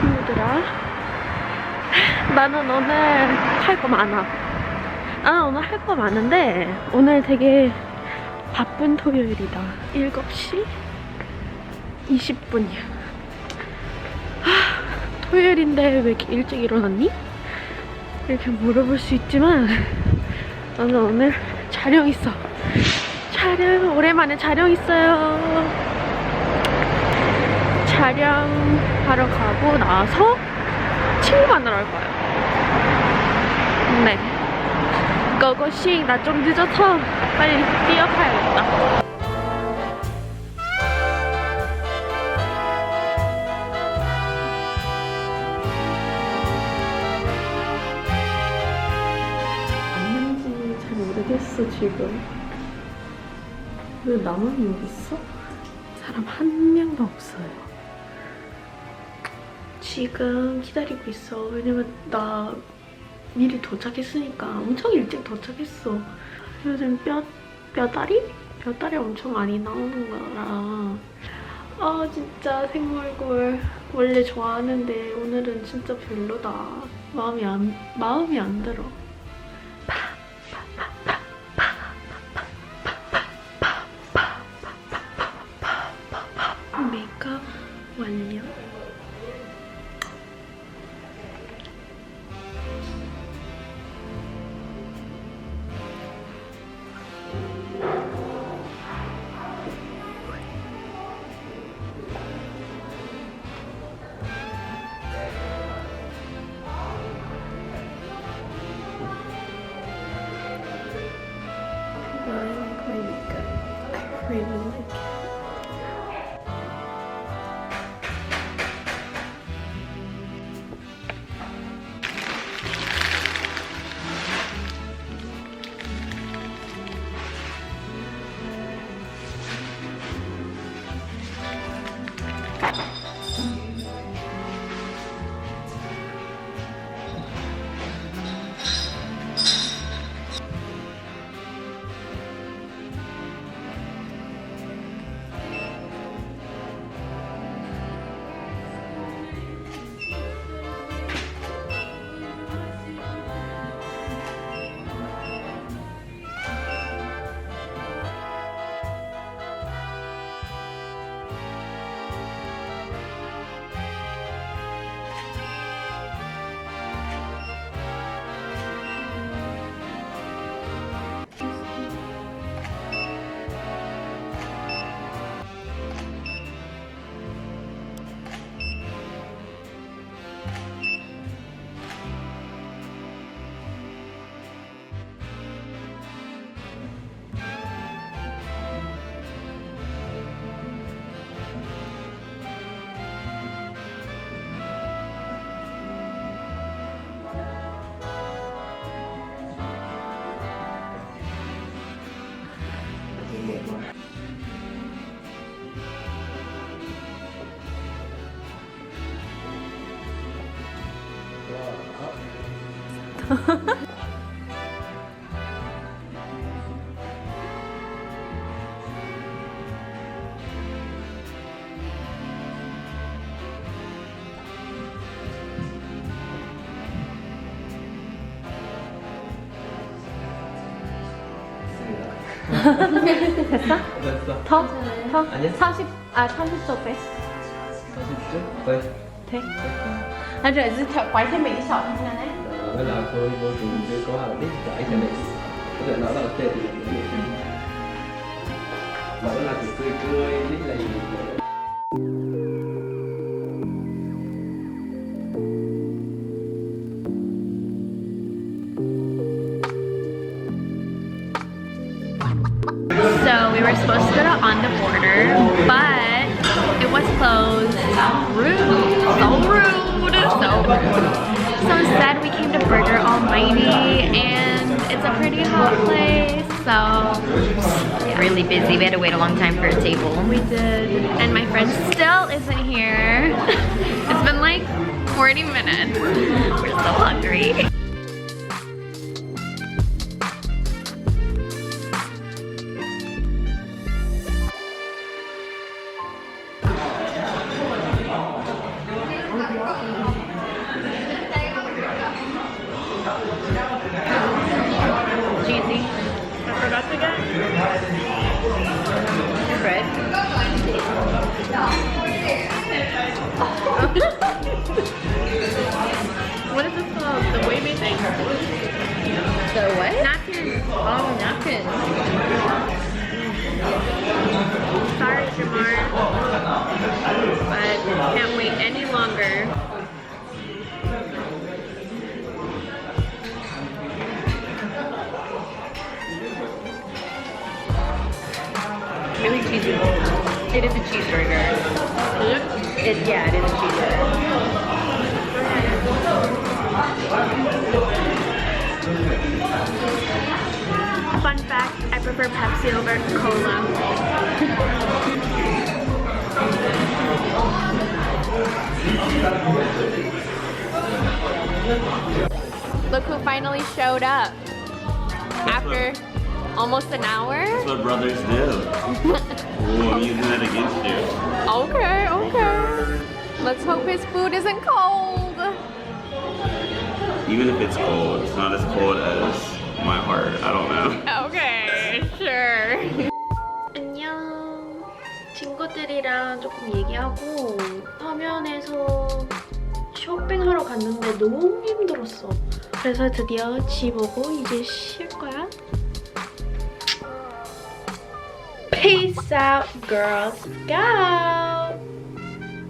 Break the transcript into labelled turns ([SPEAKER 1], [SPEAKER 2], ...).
[SPEAKER 1] 친구들아. 나는 오늘 할 거 많아. 나는 오늘 할 거 많은데 오늘 되게 바쁜 토요일이다. 7시? 20분이야. 토요일인데 왜 이렇게 일찍 일어났니? 이렇게 물어볼 수 있지만 나는 오늘 촬영 있어. 촬영 오랜만에 촬영 있어요. 촬영 하러 가고 나서 친구 만나러 갈 거예요. 네. 고고싱 나좀 늦어서 빨리 뛰어가야겠다. 잘 모르겠어 지금. 왜 나만 여기 있어? 사람 한 명도 없어요 지금 기다리고 있어. 왜냐면 나 미리 도착했으니까 엄청 일찍 도착했어. 요즘 뼈, 뼈다리? 뼈다리 엄청 많이 나오는 거라. 아 진짜 생얼굴 원래 좋아하는데 오늘은 진짜 별로다. 마음이 안, 마음이 안 들어. 메이크업 완료. pretty.
[SPEAKER 2] 됐어?
[SPEAKER 1] 더? 더?
[SPEAKER 2] 아니야.
[SPEAKER 1] 30, 아, 30초 빼.
[SPEAKER 2] 40초? Quay
[SPEAKER 1] 돼. 아, rồi dư theo quay thêm mấy cái sọt như này. So we were supposed to go to on the border, but it was closed. Rude, so rude, so. So instead we to Burger Almighty and it's a pretty hot place. So
[SPEAKER 3] Yeah, really busy. We had to wait a long time for a table.
[SPEAKER 1] we did. And my friend still isn't here. it's been like 40 minutes.
[SPEAKER 3] We're so hungry. The what?
[SPEAKER 1] Napkin.
[SPEAKER 3] Oh, napkins.
[SPEAKER 1] Sorry, Jamar. But can't wait any longer.
[SPEAKER 3] Really cheesy. It is a cheeseburger. It, yeah, it is a cheeseburger.
[SPEAKER 1] Fun fact, I prefer Pepsi over Cola. Look who finally showed up. After almost an hour.
[SPEAKER 4] That's what brothers do. Ooh, I'm using that against you.
[SPEAKER 1] Okay, okay. Let's hope his food isn't cold.
[SPEAKER 4] Even if it's cold, it's not as cold as my heart. I don't know.
[SPEAKER 1] Okay, sure. 안녕. 친구들이랑 조금 얘기하고 서면에서 쇼핑하러 갔는데 너무 힘들었어. 그래서 드디어 집 오고 이제 쉴 거야. Peace out, girls. Go.